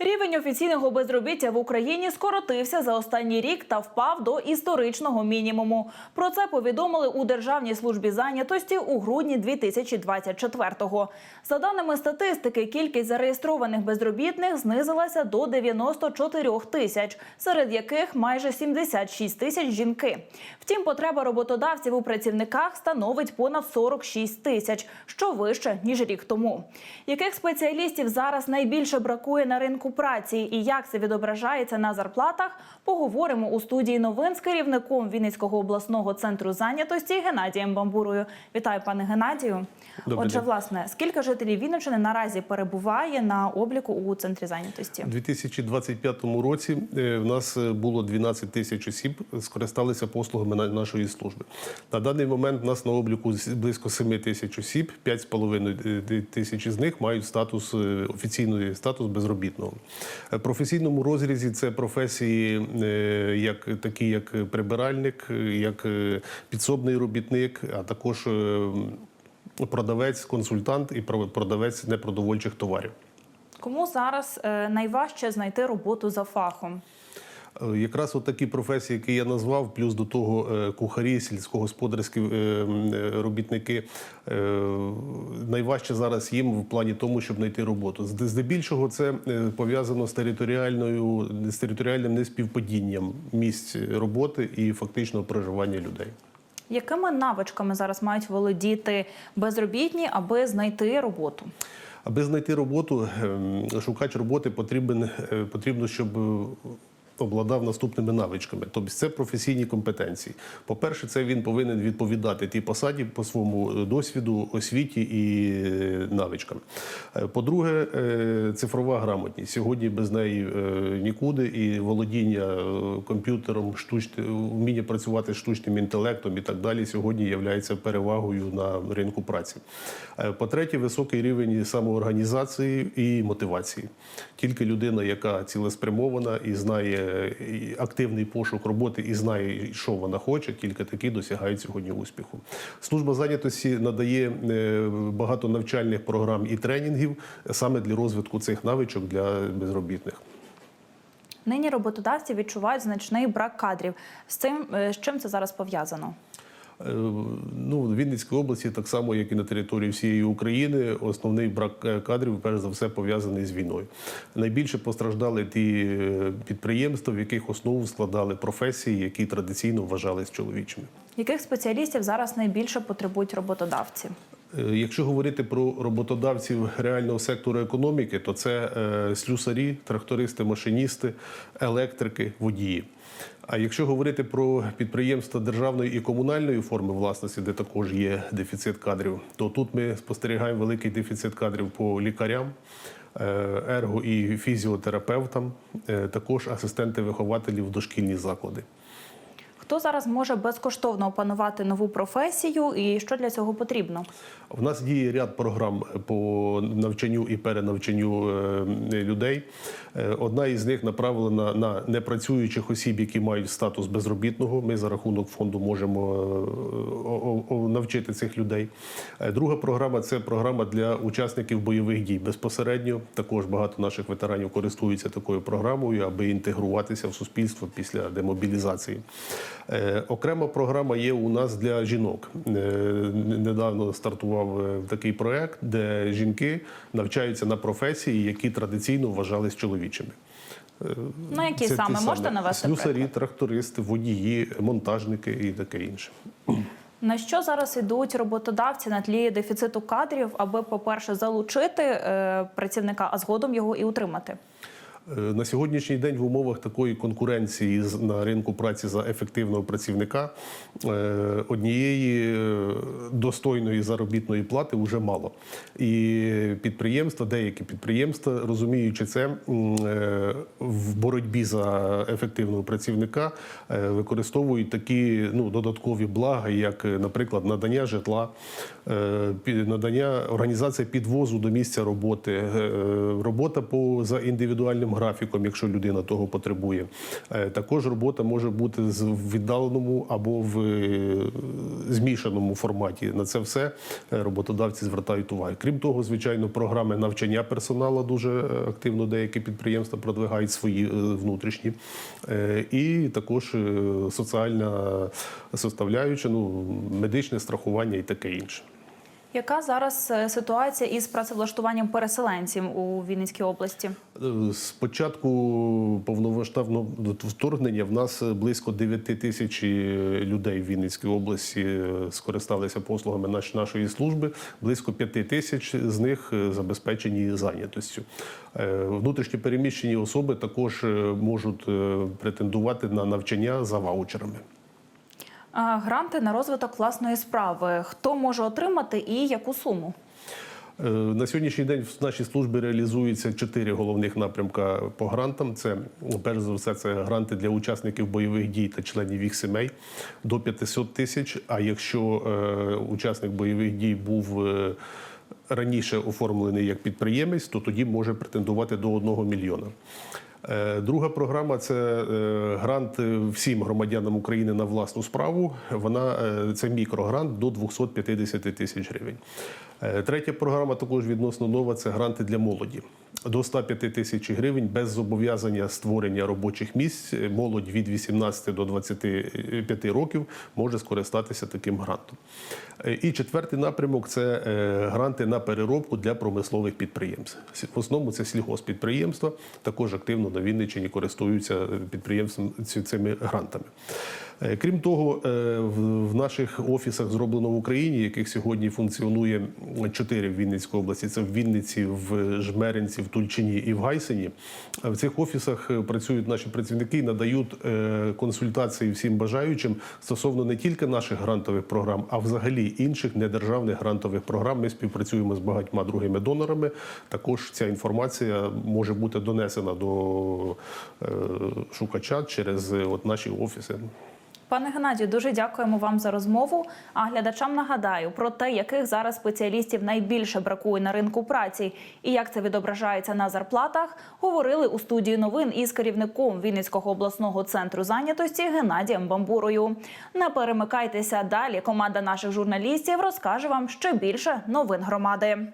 Рівень офіційного безробіття в Україні скоротився за останній рік та впав до історичного мінімуму. Про це повідомили у Державній службі зайнятості у грудні 2024-го. За даними статистики, кількість зареєстрованих безробітних знизилася до 94 тисяч, серед яких майже 76 тисяч жінки. Втім, потреба роботодавців у працівниках становить понад 46 тисяч, що вище ніж рік тому. Яких спеціалістів зараз найбільше бракує на ринку праці і як це відображається на зарплатах, поговоримо у студії новин з керівником Вінницького обласного центру зайнятості Геннадієм Бамбурою. Вітаю, пане Геннадію. Добрий Отже, день. власне, скільки жителів Вінниччини наразі перебуває на обліку у центрі зайнятості? У 2025 році е, в нас е, було 12 тисяч осіб, скористалися послугами на- нашої служби. На даний момент у нас на обліку близько 7 тисяч осіб, 5,5 тисяч з них мають статус е, офіційний статус безробітного. Е, професійному розрізі це професії, е, як такі, як прибиральник, як е, підсобний робітник, а також продавець, консультант і продавець непродовольчих товарів. Кому зараз найважче знайти роботу за фахом? Е, Якраз от такі професії, які я назвав, плюс до того е, кухарі, сільськогосподарські е, робітники. Найважче зараз їм в плані тому, щоб знайти роботу. Здебільшого це пов'язано з територіальною з територіальним неспівпадінням місць роботи і фактичного проживання людей. Якими навичками зараз мають володіти безробітні, аби знайти роботу? Аби знайти роботу, ем, шукач роботи потрібен, потрібно, щоб обладав наступними навичками. Тобто це професійні компетенції. По-перше, це він повинен відповідати тій посаді по своєму е, досвіду, освіті і е, навичкам. Е, По-друге, цифрова грамотність. Сьогодні без неї нікуди, і володіння комп'ютером, вміння працювати з штучним інтелектом і так далі сьогодні є перевагою на ринку праці. По-третє, високий рівень самоорганізації і мотивації. Тільки людина, яка цілеспрямована і знає активний пошук роботи і знає, що вона хоче, тільки такі досягають сьогодні успіху. Служба зайнятості надає е, багато навчальних програм і тренінгів саме для розвитку цих навичок для безробітних. Нині роботодавці відчувають значний брак кадрів. З цим е, з чим це зараз пов'язано? Е, Ну, в Вінницькій області, так само, як і на території всієї України, основний брак е, кадрів, перш за все, пов'язаний з війною. Найбільше постраждали ті е, підприємства, в яких основу складали професії, які традиційно вважались чоловічими. Яких спеціалістів зараз найбільше потребують роботодавці? Е, Якщо говорити про роботодавців реального сектору економіки, то це е, слюсарі, трактористи, машиністи, електрики, водії. А якщо говорити про підприємства державної і комунальної форми власності, де також є дефіцит кадрів, то тут ми спостерігаємо великий дефіцит кадрів по лікарям, е, ерго і фізіотерапевтам, також асистенти вихователів дошкільні заклади. Хто зараз може безкоштовно опанувати нову професію і що для цього потрібно? В нас діє ряд програм по навчанню і перенавчанню е, людей. Е, Одна із них направлена на непрацюючих осіб, які мають статус безробітного. Ми за рахунок фонду можемо е, навчити цих людей. Друга програма це програма для учасників бойових дій. Безпосередньо також багато наших ветеранів користуються такою програмою, аби інтегруватися в суспільство після демобілізації. Е, Окрема програма є у нас для жінок. Е, Недавно стартував е, такий проект, де жінки навчаються на професії, які традиційно вважались чоловічими. Ну які Це саме можете навести слюсарі, трактористи, водії, монтажники і таке інше. На що зараз ідуть роботодавці на тлі дефіциту кадрів, аби, по-перше, залучити працівника, а згодом його і утримати? Е, На сьогоднішній день в умовах такої конкуренції на ринку праці за ефективного працівника е, однієї е, достойної заробітної плати вже мало. І підприємства, деякі підприємства, розуміючи це, в боротьбі за ефективного працівника використовують такі ну, додаткові блага, як, наприклад, надання житла, надання організація підвозу до місця роботи, робота по за індивідуальним графіком, якщо людина того потребує. Е, Також робота може бути з- віддаленому або в е, змішаному форматі. На це все е, роботодавці звертають увагу. Крім того, звичайно, програми навчання персоналу дуже активно деякі підприємства продвигають свої внутрішні. І також соціальна составляюча, ну, медичне страхування і таке інше. Яка зараз е, ситуація із працевлаштуванням переселенців у Вінницькій області? Е, З початку повномасштабного вторгнення в нас близько 9 тисяч людей в Вінницькій області е, скористалися послугами наш- нашої служби. Близько 5 тисяч з них е, забезпечені зайнятостю. Е, Внутрішньо переміщені особи також е, можуть е, претендувати на навчання за ваучерами. Гранти на розвиток власної справи. Хто може отримати і яку суму? Е, На сьогоднішній день в нашій службі реалізується чотири головних напрямка по грантам. Це перш за все, це гранти для учасників бойових дій та членів їх сімей до 500 тисяч. А якщо е, учасник бойових дій був е, раніше оформлений як підприємець, то тоді може претендувати до 1 мільйона. Е, Друга програма це е, грант всім громадянам України на власну справу. Вона е, це мікрогрант до 250 тисяч гривень. Третя програма також відносно нова. Це гранти для молоді до 105 тисяч гривень без зобов'язання створення робочих місць. Молодь від 18 до 25 років може скористатися таким грантом. Е, І четвертий напрямок це е, гранти на переробку для промислових підприємств. В основному це сільгоспідприємства, також активно на Вінниччині користуються е, підприємством цими грантами. Крім того, в наших офісах зроблено в Україні, яких сьогодні функціонує чотири в Вінницькій області. Це в Вінниці, в Жмеринці, в Тульчині і в Гайсині. В цих офісах е, працюють наші працівники і надають е, консультації всім бажаючим стосовно не тільки наших грантових програм, а взагалі інших недержавних грантових програм. Ми співпрацюємо з багатьма другими донорами. Також ця інформація може бути донесена до е, шукача через от наші офіси. Пане Геннадію, дуже дякуємо вам за розмову. А глядачам нагадаю про те, яких зараз спеціалістів найбільше бракує на ринку праці і як це відображається на зарплатах, говорили у студії новин із керівником Вінницького обласного центру зайнятості Геннадієм Бамбурою. Не перемикайтеся далі. Команда наших журналістів розкаже вам ще більше новин громади.